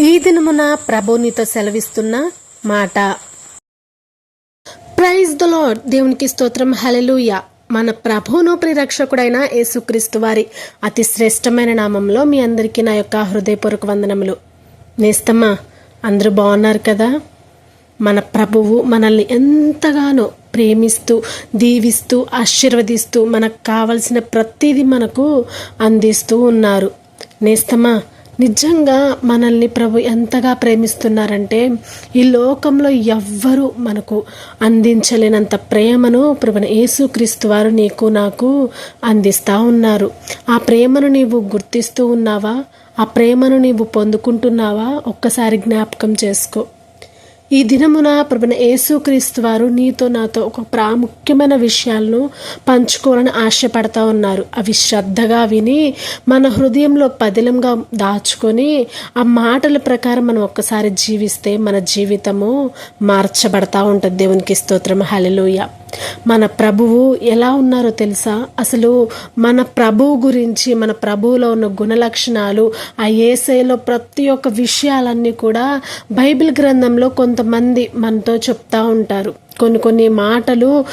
ఈ దినమున ప్రభునితో సెలవిస్తున్న మాట. ప్రైజ్ ద లాడ్ దేవునికి స్తోత్రం. హలెలూయ మన ప్రభువును ప్రిరక్షకుడైన యేసుక్రీస్తు వారి అతి శ్రేష్టమైన నామంలో మీ అందరికీ నా యొక్క హృదయపూర్వక వందనములు. నేస్తమ్మా అందరూ బాగున్నారు కదా? మన ప్రభువు మనల్ని ఎంతగానో ప్రేమిస్తూ దీవిస్తూ ఆశీర్వదిస్తూ మనకు కావలసిన ప్రతిదీ మనకు అందిస్తూ ఉన్నారు. నేస్తమా నిజంగా మనల్ని ప్రభు ఎంతగా ప్రేమిస్తున్నారంటే ఈ లోకంలో ఎవ్వరూ మనకు అందించలేనంత ప్రేమను ప్రభుని యేసుక్రీస్తు వారు నీకు నాకు అందిస్తూ ఉన్నారు. ఆ ప్రేమను నీవు గుర్తిస్తూ ఉన్నావా? ఆ ప్రేమను నీవు పొందుకుంటున్నావా? ఒక్కసారి జ్ఞాపకం చేసుకో. ఈ దినమున ప్రభున యేసుక్రీస్తు వారు నీతో నాతో ఒక ప్రాముఖ్యమైన విషయాలను పంచుకోవాలని ఆశపడతా ఉన్నారు. అవి శ్రద్ధగా విని మన హృదయంలో పదిలంగా దాచుకొని ఆ మాటల ప్రకారం మనం ఒక్కసారి జీవిస్తే మన జీవితము మార్చబడతా ఉంటుంది. దేవునికి స్తోత్రం. హలలోయ మన ప్రభువు ఎలా ఉన్నారో తెలుసా? అసలు మన ప్రభువు గురించి మన ప్రభువులో ఉన్న గుణలక్షణాలు ఆ ఏసైలో ప్రతి ఒక్క విషయాలన్నీ కూడా బైబిల్ గ్రంథంలో కొంతమంది మనతో చెప్తా ఉంటారు. కొన్ని కొన్ని మాటలు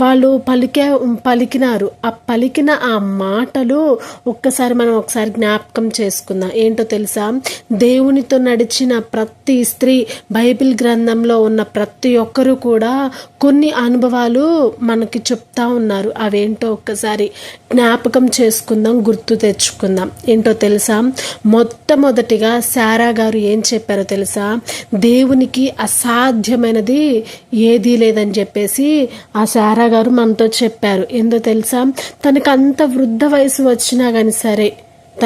వాళ్ళు పలికే పలికినారు. ఆ పలికిన ఆ మాటలు ఒక్కసారి మనం ఒకసారి జ్ఞాపకం చేసుకుందాం. ఏంటో తెలుసా? దేవునితో నడిచిన ప్రతి స్త్రీ బైబిల్ గ్రంథంలో ఉన్న ప్రతి ఒక్కరు కూడా కొన్ని అనుభవాలు మనకి చెప్తా ఉన్నారు. అవేంటో ఒక్కసారి జ్ఞాపకం చేసుకుందాం గుర్తు తెచ్చుకుందాం. ఏంటో తెలుసా? మొట్టమొదటిగా శారా గారు ఏం చెప్పారో తెలుసా? దేవునికి అసాధ్యమైనది ఏదీ లేదని చెప్పేసి ఆ సారా గారు మనతో చెప్పారు. ఏందో తెలుసా? తనకు అంత వృద్ధ వయసు వచ్చినా కానీ సరే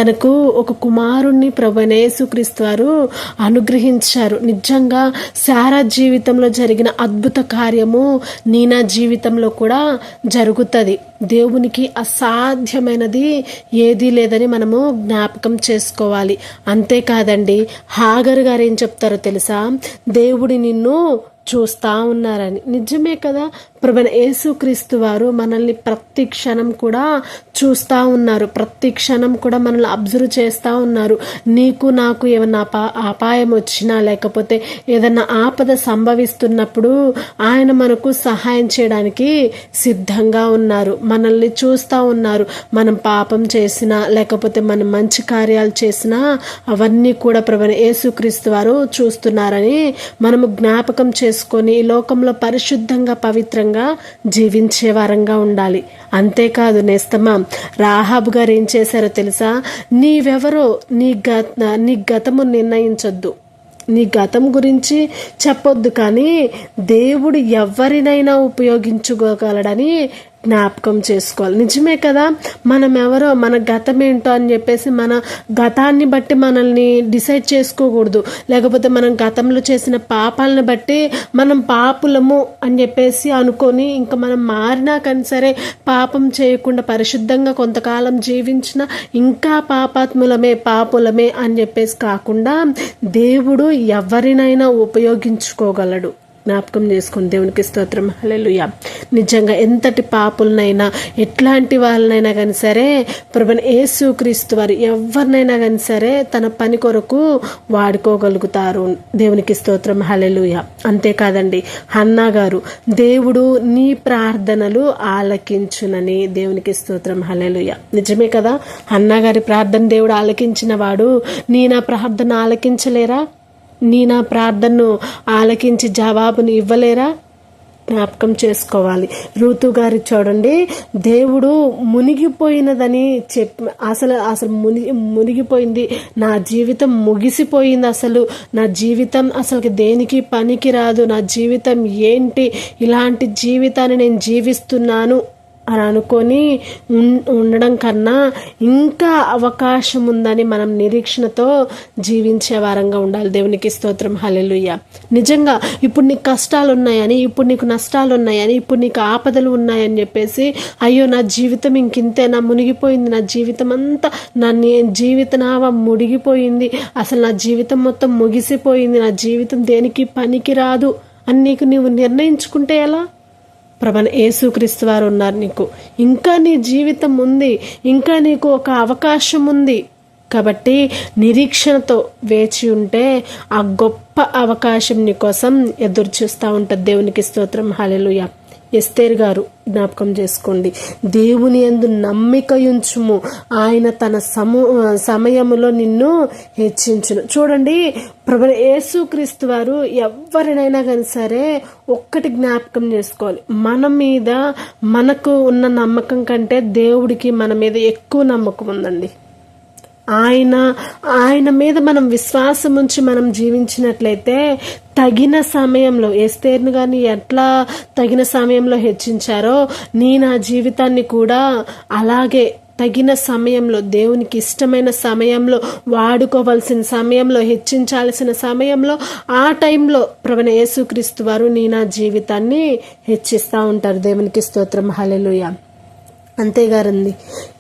తనకు ఒక కుమారుణ్ణి ప్రభనేసుక్రీస్తు వారు అనుగ్రహించారు. నిజంగా సారా జీవితంలో జరిగిన అద్భుత కార్యము నీనా జీవితంలో కూడా జరుగుతుంది. దేవునికి అసాధ్యమైనది ఏదీ లేదని మనము జ్ఞాపకం చేసుకోవాలి. అంతేకాదండి హాగర్ గారు ఏం చెప్తారో తెలుసా? దేవుడి నిన్ను చూస్తూ ఉన్నారని. నిజమే కదా? ప్రభుని యేసుక్రీస్తు వారు మనల్ని ప్రతి క్షణం కూడా చూస్తూ ఉన్నారు. ప్రతి క్షణం కూడా మనల్ని అబ్జర్వ్ చేస్తూ ఉన్నారు. నీకు నాకు ఏమన్నా అపా అపాయం వచ్చినా లేకపోతే ఏదన్నా ఆపద సంభవిస్తున్నప్పుడు ఆయన మనకు సహాయం చేయడానికి సిద్ధంగా ఉన్నారు. మనల్ని చూస్తూ ఉన్నారు. మనం పాపం చేసినా లేకపోతే మనం మంచి కార్యాలు చేసినా అవన్నీ కూడా ప్రభుని యేసుక్రీస్తు వారు చూస్తున్నారని మనము జ్ఞాపకం చేసుకొని ఈ లోకంలో పరిశుద్ధంగా పవిత్రంగా జీవించే వారంగా ఉండాలి. అంతేకాదు నేస్తమా రాహాబు గారు ఏం చేశారో తెలుసా? నీవెవరో నీ గత నీ గతము నిర్ణయించొద్దు. నీ గతం గురించి చెప్పొద్దు కానీ దేవుడు ఎవరినైనా ఉపయోగించుకోగలడని జ్ఞాపకం చేసుకోవాలి. నిజమే కదా? మనం ఎవరో మన గతం ఏంటో అని చెప్పేసి మన గతాన్ని బట్టి మనల్ని డిసైడ్ చేసుకోకూడదు. లేకపోతే మనం గతంలో చేసిన పాపాలను బట్టి మనం పాపులము అని చెప్పేసి అనుకొని ఇంకా మనం మారినా కానీ సరే పాపం చేయకుండా పరిశుద్ధంగా కొంతకాలం జీవించిన ఇంకా పాపాత్ములమే పాపులమే అని చెప్పేసి కాకుండా దేవుడు ఎవరినైనా ఉపయోగించుకోగలడు. జ్ఞాపకం చేసుకుని దేవునికి స్తోత్రం. హలెలుయ నిజంగా ఎంతటి పాపులనైనా ఎట్లాంటి వాళ్ళనైనా కానీ సరే ప్రభుని యేసుక్రీస్తు వారు ఎవరినైనా కానీ సరే తన పని కొరకు వాడుకోగలుగుతారు. దేవునికి స్తోత్రం. హలెలుయ అంతేకాదండి హన్నా గారు దేవుడు నీ ప్రార్థనలు ఆలకించునని దేవునికి స్తోత్రం. హలెలుయ నిజమే కదా? హన్నా గారి ప్రార్థన దేవుడు ఆలకించిన వాడు నీ నా ప్రార్థన ఆలకించలేరా? నీ నా ప్రార్థనను ఆలకించి జవాబును ఇవ్వలేరా? జ్ఞాపకం చేసుకోవాలి. ఋతు గారి చూడండి దేవుడు మునిగిపోయినదని చెప్ అసలు అసలు ముని మునిగిపోయింది. నా జీవితం ముగిసిపోయింది అసలు. నా జీవితం అసలు దేనికి పనికి రాదు నా జీవితం ఏంటి? ఇలాంటి జీవితాన్ని నేను జీవిస్తున్నాను. అని అనుకొని ఉండడం కన్నా ఇంకా అవకాశం ఉందని మనం నిరీక్షణతో జీవించే వారంగా ఉండాలి. దేవునికి స్తోత్రం. హలెలుయ్య నిజంగా ఇప్పుడు నీకు కష్టాలు ఉన్నాయని ఇప్పుడు నీకు నష్టాలు ఉన్నాయని ఇప్పుడు నీకు ఆపదలు ఉన్నాయని చెప్పేసి అయ్యో నా జీవితం ఇంకింతే నా మునిగిపోయింది నా జీవితం అంతా నా నే- ముడిగిపోయింది అసలు నా జీవితం మొత్తం ముగిసిపోయింది నా జీవితం దేనికి పనికి రాదు అని నీకు నీవు నిర్ణయించుకుంటే ఎలా? ప్రభన యేసుక్రీస్తు వారు ఉన్నారు నీకు. ఇంకా నీ జీవితం ఉంది. ఇంకా నీకు ఒక అవకాశం ఉంది. కాబట్టి నిరీక్షణతో వేచి ఉంటే ఆ గొప్ప అవకాశం నీ కోసం ఎదురు చూస్తూ ఉంటుంది దేవునికి స్తోత్రం. హల్లెలూయ. ఎస్తేర్ గారు జ్ఞాపకం చేసుకోండి. దేవుని ఎందు నమ్మిక ఉంచుము ఆయన తన సము సమయములో నిన్ను హెచ్చించును. చూడండి ప్రభు యేసుక్రీస్తు వారు ఎవరినైనా కానీ సరే ఒక్కటి జ్ఞాపకం చేసుకోవాలి. మన మీద మనకు ఉన్న నమ్మకం కంటే దేవుడికి మన మీద ఎక్కువ నమ్మకం ఉందండి. ఆయన ఆయన మీద మనం విశ్వాసం ఉంచి మనం జీవించినట్లయితే తగిన సమయంలో ఎస్తేర్ను కానీ ఎట్లా తగిన సమయంలో హెచ్చించారో నీ నా జీవితాన్ని కూడా అలాగే తగిన సమయంలో దేవునికి ఇష్టమైన సమయంలో వాడుకోవాల్సిన సమయంలో హెచ్చించాల్సిన సమయంలో ఆ టైంలో ప్రవణ యేసుక్రీస్తు వారు నీ నా జీవితాన్ని హెచ్చిస్తూ ఉంటారు. దేవునికి స్తోత్రం. హలెలుయ అంతేగారండి.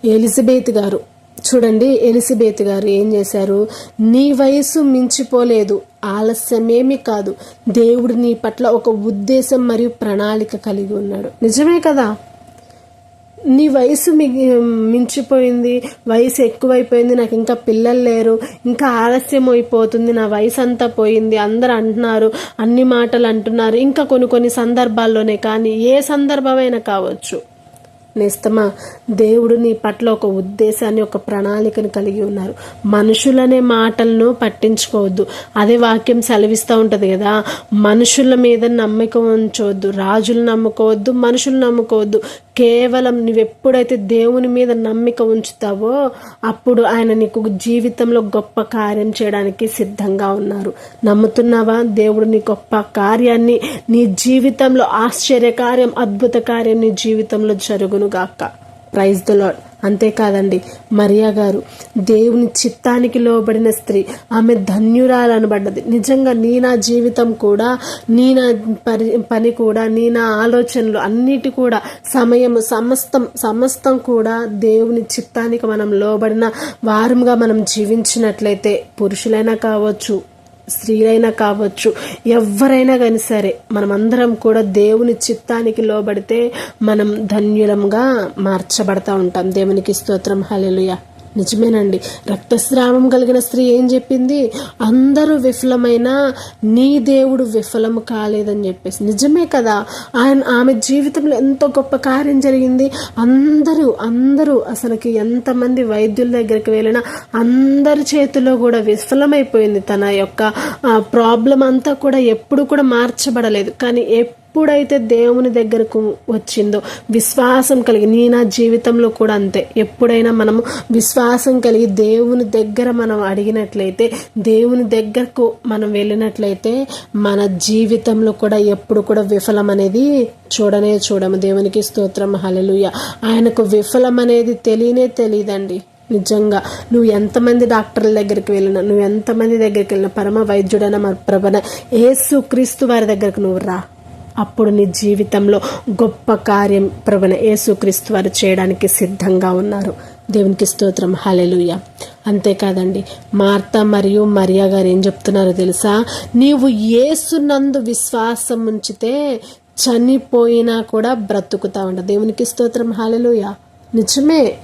ఎలిజబెత్ గారు చూడండి ఎలిజబెత్ గారు ఏం చేశారు? నీ వయసు మించిపోలేదు ఆలస్యమేమీ కాదు. దేవుడు నీ పట్ల ఒక ఉద్దేశం మరియు ప్రణాళిక కలిగి ఉన్నాడు. నిజమే కదా? నీ వయసు మి మించిపోయింది వయసు ఎక్కువైపోయింది నాకు ఇంకా పిల్లలు లేరు ఇంకా ఆలస్యం అయిపోతుంది నా వయసు అంతా పోయింది. అందరు అంటున్నారు అన్ని మాటలు అంటున్నారు ఇంకా కొన్ని కొన్ని సందర్భాల్లోనే. కానీ ఏ సందర్భమైనా కావచ్చు. నేస్తమా దేవుడు నీ పట్ల ఒక ఉద్దేశాన్ని ఒక ప్రణాళికను కలిగి ఉన్నారు. మనుషులనే మాటలను పట్టించుకోవద్దు. అదే వాక్యం సెలవిస్తూ ఉంటుంది కదా మనుషుల మీద నమ్మకం ఉంచవద్దు రాజులు నమ్ముకోవద్దు మనుషులు నమ్ముకోవద్దు. కేవలం నువ్వెప్పుడైతే దేవుని మీద నమ్మిక ఉంచుతావో అప్పుడు ఆయన నీకు జీవితంలో గొప్ప కార్యం చేయడానికి సిద్ధంగా ఉన్నారు. నమ్ముతున్నావా? దేవుడు నీ గొప్ప కార్యాన్ని నీ జీవితంలో ఆశ్చర్య కార్యం అద్భుత కార్యం నీ జీవితంలో జరుగును గాక. ప్రైజ్ ద లాడ్ అంతేకాదండి. మరియా గారు దేవుని చిత్తానికి లోబడిన స్త్రీ ఆమె ధన్యురాలనబడ్డది. నిజంగా నీ నా జీవితం కూడా నీ నా పరి పని కూడా నీ నా ఆలోచనలు అన్నిటి కూడా సమయం సమస్తం సమస్తం కూడా దేవుని చిత్తానికి మనం లోబడిన వారంగా మనం జీవించినట్లయితే పురుషులైనా కావచ్చు స్త్రీలైనా కావచ్చు ఎవరైనా కానీ సరే మనమందరం కూడా దేవుని చిత్తానికి లోబడితే మనం ధన్యులంగా మార్చబడతా ఉంటాం. దేవునికి స్తోత్రం. హలెలుయా నిజమేనండి. రక్తస్రావం కలిగిన స్త్రీ ఏం చెప్పింది? అందరూ విఫలమైన నీ దేవుడు విఫలము కాలేదని చెప్పేసి. నిజమే కదా? ఆయన ఆమె జీవితంలో ఎంతో గొప్ప కార్యం జరిగింది. అందరూ అందరూ అసలుకి ఎంతమంది వైద్యుల దగ్గరికి వెళ్ళినా అందరి చేతిలో కూడా విఫలమైపోయింది తన యొక్క ప్రాబ్లం అంతా కూడా ఎప్పుడు కూడా మార్చబడలేదు. కానీ ఎప్పుడైతే దేవుని దగ్గరకు వచ్చిందో విశ్వాసం కలిగి నీ నా జీవితంలో కూడా అంతే. ఎప్పుడైనా మనము విశ్వాసం కలిగి దేవుని దగ్గర మనం అడిగినట్లయితే దేవుని దగ్గరకు మనం వెళ్ళినట్లయితే మన జీవితంలో కూడా ఎప్పుడు కూడా విఫలం అనేది చూడనే చూడము. దేవునికి స్తోత్రం. హలలుయ ఆయనకు విఫలం అనేది తెలియనే తెలియదండి. నిజంగా నువ్వు ఎంతమంది డాక్టర్ల దగ్గరికి వెళ్ళినా నువ్వు ఎంతమంది దగ్గరికి వెళ్ళినా పరమ వైద్యుడైన మన ప్రభన ఏసు క్రీస్తు వారి దగ్గరకు నువ్వు రా. అప్పుడు నీ జీవితంలో గొప్ప కార్యం ప్రవణ యేసుక్రీస్తు వారు చేయడానికి సిద్ధంగా ఉన్నారు. దేవునికి స్తోత్రం. హలెలుయ అంతేకాదండి మార్త మరియు మరియా గారు ఏం చెప్తున్నారో తెలుసా? నీవు ఏసునందు విశ్వాసం ఉంచితే చనిపోయినా కూడా బ్రతుకుతా ఉండ. దేవునికి స్తోత్రం. హలెలుయ నిజమే.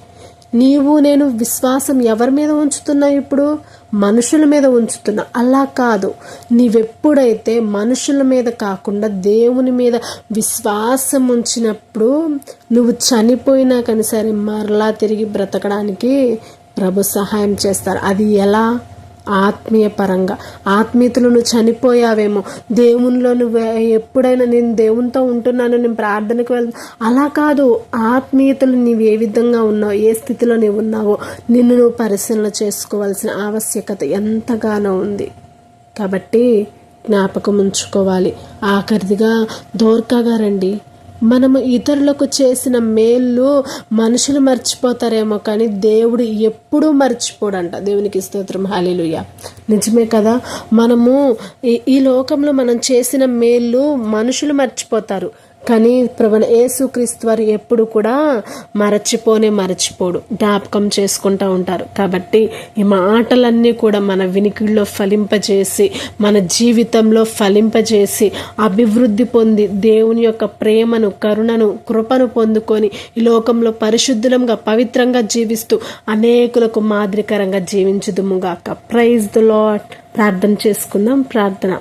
నీవు నేను విశ్వాసం ఎవరి మీద ఉంచుతున్నా ఇప్పుడు? మనుషుల మీద ఉంచుతున్నా. అలా కాదు. నీవెప్పుడైతే మనుషుల మీద కాకుండా దేవుని మీద విశ్వాసం ఉంచినప్పుడు నువ్వు చనిపోయినా కానీ సరే మరలా తిరిగి బ్రతకడానికి ప్రభు సహాయం చేస్తారు. అది ఎలా? ఆత్మీయ పరంగా ఆత్మీయతలు నువ్వు చనిపోయావేమో. దేవునిలో నువ్వు ఎప్పుడైనా నేను దేవునితో ఉంటున్నాను నేను ప్రార్థనకు వెళ్తా అలా కాదు. ఆత్మీయతలు నీవు ఏ విధంగా ఉన్నావు ఏ స్థితిలో నీవు ఉన్నావో నిన్ను నువ్వు పరిశీలన చేసుకోవాల్సిన ఆవశ్యకత ఎంతగానో ఉంది. కాబట్టి జ్ఞాపకం ఉంచుకోవాలి. ఆఖరిదిగా దోర్కాగా రండి మనము ఇతరులకు చేసిన మేళ్ళు మనుషులు మర్చిపోతారేమో కానీ దేవుడు ఎప్పుడూ మర్చిపోడంట. దేవునికి స్తోత్రం. హాలేలుయ నిజమే కదా? మనము ఈ ఈ లోకంలో మనం చేసిన మేళ్ళు మనుషులు మర్చిపోతారు. కానీ ప్రభు యేసుక్రీస్తు వారు ఎప్పుడు కూడా మరచిపోనే మరచిపోడు. జ్ఞాపకం చేసుకుంటూ ఉంటారు. కాబట్టి ఈ మాటలన్నీ కూడా మన వినికిడిలో ఫలింపజేసి మన జీవితంలో ఫలింపజేసి అభివృద్ధి పొంది దేవుని యొక్క ప్రేమను కరుణను కృపను పొందుకొని ఈ లోకంలో పరిశుద్ధంగా పవిత్రంగా జీవిస్తూ అనేకులకు మాదిరికరంగా జీవించుదుముగాక ప్రైజ్ ద లాట్ ప్రార్థన చేసుకుందాం. ప్రార్థన.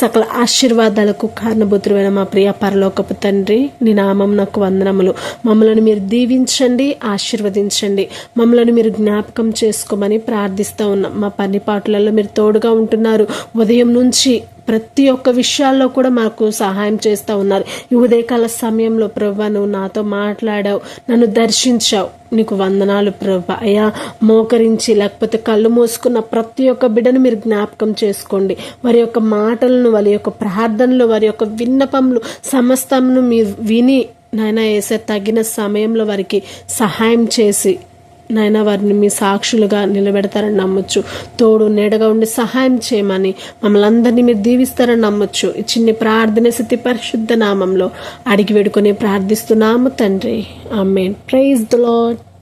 సకల ఆశీర్వాదాలకు కారణభూతులైన మా ప్రియ పరలోకపు తండ్రి నీ నామం నాకు వందనములు. మమ్మలను మీరు దీవించండి ఆశీర్వదించండి. మమ్మలను మీరు జ్ఞాపకం చేసుకోమని ప్రార్థిస్తూ ఉన్నాం. మా పని పాటలలో మీరు తోడుగా ఉంటున్నారు. ఉదయం నుంచి ప్రతి ఒక్క విషయాల్లో కూడా మాకు సహాయం చేస్తూ ఉన్నారు. ఈ ఉదయకాల సమయంలో ప్రభా నువ్వు నాతో మాట్లాడావు నన్ను దర్శించావు. నీకు వందనాలు ప్రభా. అయ్యా మోకరించి లేకపోతే కళ్ళు మూసుకున్న ప్రతి ఒక్క బిడ్డను మీరు జ్ఞాపకం చేసుకోండి. వారి యొక్క మాటలను వారి యొక్క ప్రార్థనలు వారి యొక్క విన్నపములు సమస్తమును మీరు విని నాయన వేసే తగిన సమయంలో వారికి సహాయం చేసి నాయన వారిని మీ సాక్షులుగా నిలబెడతారని నమ్మొచ్చు. తోడు నీడగా ఉండి సహాయం చేయమని మమ్మల్ని అందరినీ మీరు దీవిస్తారని నమ్మొచ్చు. ఈ చిన్ని ప్రార్థన స్థితి పరిశుద్ధ నామంలో అడిగి వేడుకొని ప్రార్థిస్తున్నాము తండ్రి. ఆమె ప్రైజ్ ద లాడ్